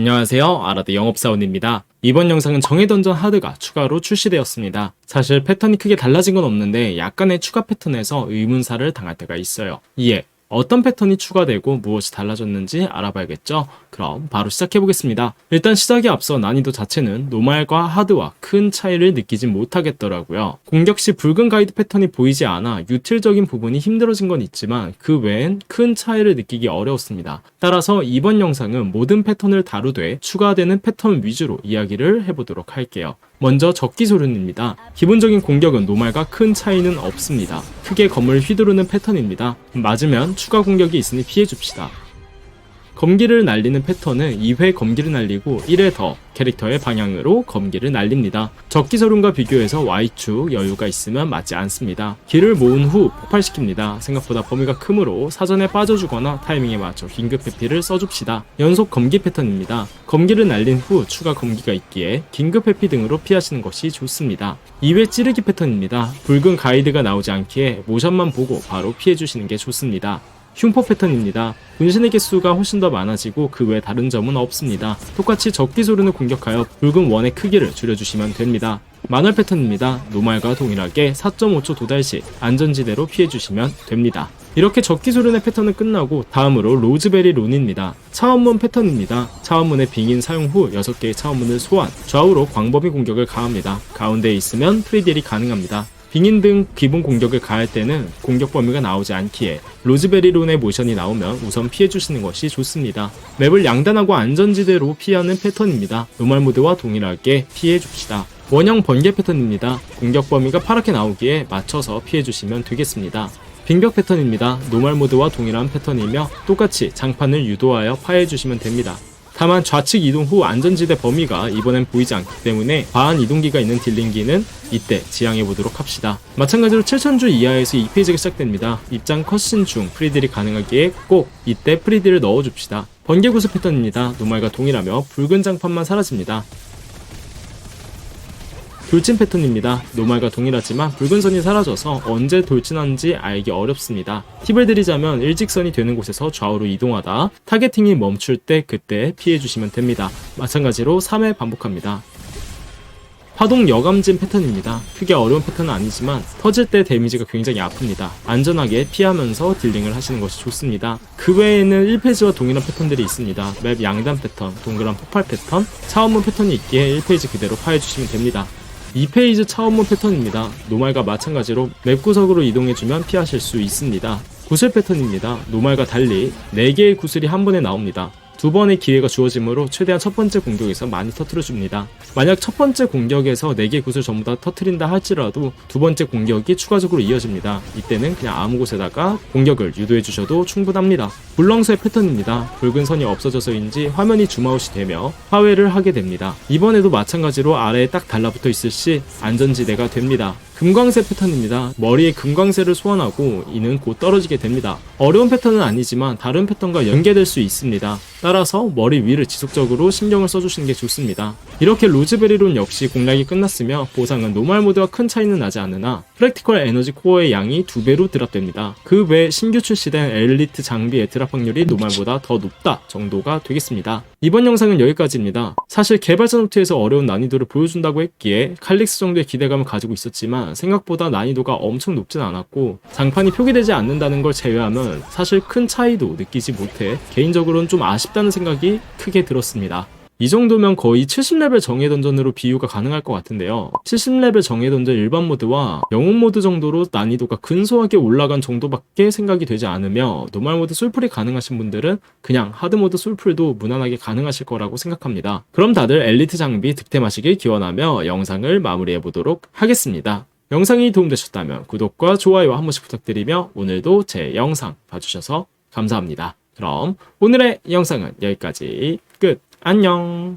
안녕하세요. 아라드 영업사원입니다. 이번 영상은 정해던전 하드가 추가로 출시되었습니다. 사실 패턴이 크게 달라진 건 없는데 약간의 추가 패턴에서 의문사를 당할 때가 있어요. 이에 어떤 패턴이 추가되고 무엇이 달라졌는지 알아봐야겠죠? 그럼 바로 시작해보겠습니다. 일단 시작에 앞서 난이도 자체는 노말과 하드와 큰 차이를 느끼지 못하겠더라고요. 공격 시 붉은 가이드 패턴이 보이지 않아 유틸적인 부분이 힘들어진 건 있지만 그 외엔 큰 차이를 느끼기 어려웠습니다. 따라서 이번 영상은 모든 패턴을 다루되 추가되는 패턴 위주로 이야기를 해보도록 할게요. 먼저 적기 소run입니다. 기본적인 공격은 노말과 큰 차이는 없습니다. 크게 검을 휘두르는 패턴입니다. 맞으면 추가 공격이 있으니 피해줍시다. 검기를 날리는 패턴은 2회 검기를 날리고 1회 더 캐릭터의 방향으로 검기를 날립니다. 적기 서run과 비교해서 Y축 여유가 있으면 맞지 않습니다. 기를 모은 후 폭발시킵니다. 생각보다 범위가 크므로 사전에 빠져주거나 타이밍에 맞춰 긴급 회피를 써줍시다. 연속 검기 패턴입니다. 검기를 날린 후 추가 검기가 있기에 긴급 회피 등으로 피하시는 것이 좋습니다. 2회 찌르기 패턴입니다. 붉은 가이드가 나오지 않기에 모션만 보고 바로 피해주시는 게 좋습니다. 흉포 패턴입니다. 분신의 개수가 훨씬 더 많아지고 그 외 다른 점은 없습니다. 똑같이 적기 소run을 공격하여 붉은 원의 크기를 줄여주시면 됩니다. 만월 패턴입니다. 노말과 동일하게 4.5초 도달 시 안전지대로 피해주시면 됩니다. 이렇게 적기 소run의 패턴은 끝나고 다음으로 로즈베리 론입니다. 차원문 패턴입니다. 차원문의 빙인 사용 후 6개의 차원문을 소환, 좌우로 광범위 공격을 가합니다. 가운데에 있으면 프리딜이 가능합니다. 빙인 등 기본 공격을 가할 때는 공격 범위가 나오지 않기에 로즈베리론의 모션이 나오면 우선 피해주시는 것이 좋습니다. 맵을 양단하고 안전지대로 피하는 패턴입니다. 노말 모드와 동일하게 피해줍시다. 원형 번개 패턴입니다. 공격 범위가 파랗게 나오기에 맞춰서 피해주시면 되겠습니다. 빙벽 패턴입니다. 노말 모드와 동일한 패턴이며 똑같이 장판을 유도하여 파해주시면 됩니다. 다만 좌측 이동 후 안전지대 범위가 이번엔 보이지 않기 때문에 과한 이동기가 있는 딜링기는 이때 지향해 보도록 합시다. 마찬가지로 7000주 이하에서 2페이지가 시작됩니다. 입장 컷신 중 프리딜이 가능하기에 꼭 이때 프리딜을 넣어줍시다. 번개 구슬 패턴입니다. 노말과 동일하며 붉은 장판만 사라집니다. 돌진 패턴입니다. 노말과 동일하지만 붉은 선이 사라져서 언제 돌진하는지 알기 어렵습니다. 팁을 드리자면 일직선이 되는 곳에서 좌우로 이동하다 타겟팅이 멈출 때 그때 피해주시면 됩니다. 마찬가지로 3회 반복합니다. 파동 여감진 패턴입니다. 크게 어려운 패턴은 아니지만 터질 때 데미지가 굉장히 아픕니다. 안전하게 피하면서 딜링을 하시는 것이 좋습니다. 그 외에는 1페이지와 동일한 패턴들이 있습니다. 맵 양단 패턴, 동그란 폭발 패턴, 차원문 패턴이 있기에 1페이지 그대로 파해주시면 됩니다. 2페이지 차원문 패턴입니다. 노말과 마찬가지로 맵 구석으로 이동해주면 피하실 수 있습니다. 구슬 패턴입니다. 노말과 달리 4개의 구슬이 한 번에 나옵니다. 두 번의 기회가 주어지므로 최대한 첫 번째 공격에서 많이 터트려줍니다. 만약 첫 번째 공격에서 4개 구슬 전부 다 터트린다 할지라도 두 번째 공격이 추가적으로 이어집니다. 이때는 그냥 아무 곳에다가 공격을 유도해 주셔도 충분합니다. 불렁쇠 패턴입니다. 붉은 선이 없어져서인지 화면이 줌아웃이 되며 화웨를 하게 됩니다. 이번에도 마찬가지로 아래에 딱 달라붙어 있을 시 안전지대가 됩니다. 금광새 패턴입니다. 머리에 금광새를 소환하고 이는 곧 떨어지게 됩니다. 어려운 패턴은 아니지만 다른 패턴과 연계될 수 있습니다. 따라서 머리 위를 지속적으로 신경을 써주시는 게 좋습니다. 이렇게 로즈베리론 역시 공략이 끝났으며 보상은 노말 모드와 큰 차이는 나지 않으나 프랙티컬 에너지 코어의 양이 두 배로 드랍됩니다. 그 외 신규 출시된 엘리트 장비의 드랍 확률이 노말보다 더 높다 정도가 되겠습니다. 이번 영상은 여기까지입니다. 사실 개발자 노트에서 어려운 난이도를 보여준다고 했기에 칼릭스 정도의 기대감을 가지고 있었지만 생각보다 난이도가 엄청 높진 않았고 장판이 표기되지 않는다는 걸 제외하면 사실 큰 차이도 느끼지 못해 개인적으로는 좀 아쉽 다는 생각이 크게 들었습니다. 이 정도면 거의 70레벨 정예 던전으로 비유가 가능할 것 같은데요. 70레벨 정예 던전 일반 모드와 영웅 모드 정도로 난이도가 근소하게 올라간 정도밖에 생각이 되지 않으며 노말 모드 솔풀이 가능하신 분들은 그냥 하드 모드 솔풀도 무난하게 가능하실 거라고 생각합니다. 그럼 다들 엘리트 장비 득템하시길 기원하며 영상을 마무리해 보도록 하겠습니다. 영상이 도움되셨다면 구독과 좋아요 한 번씩 부탁드리며 오늘도 제 영상 봐주셔서 감사합니다. 그럼 오늘의 영상은 여기까지 끝. 안녕.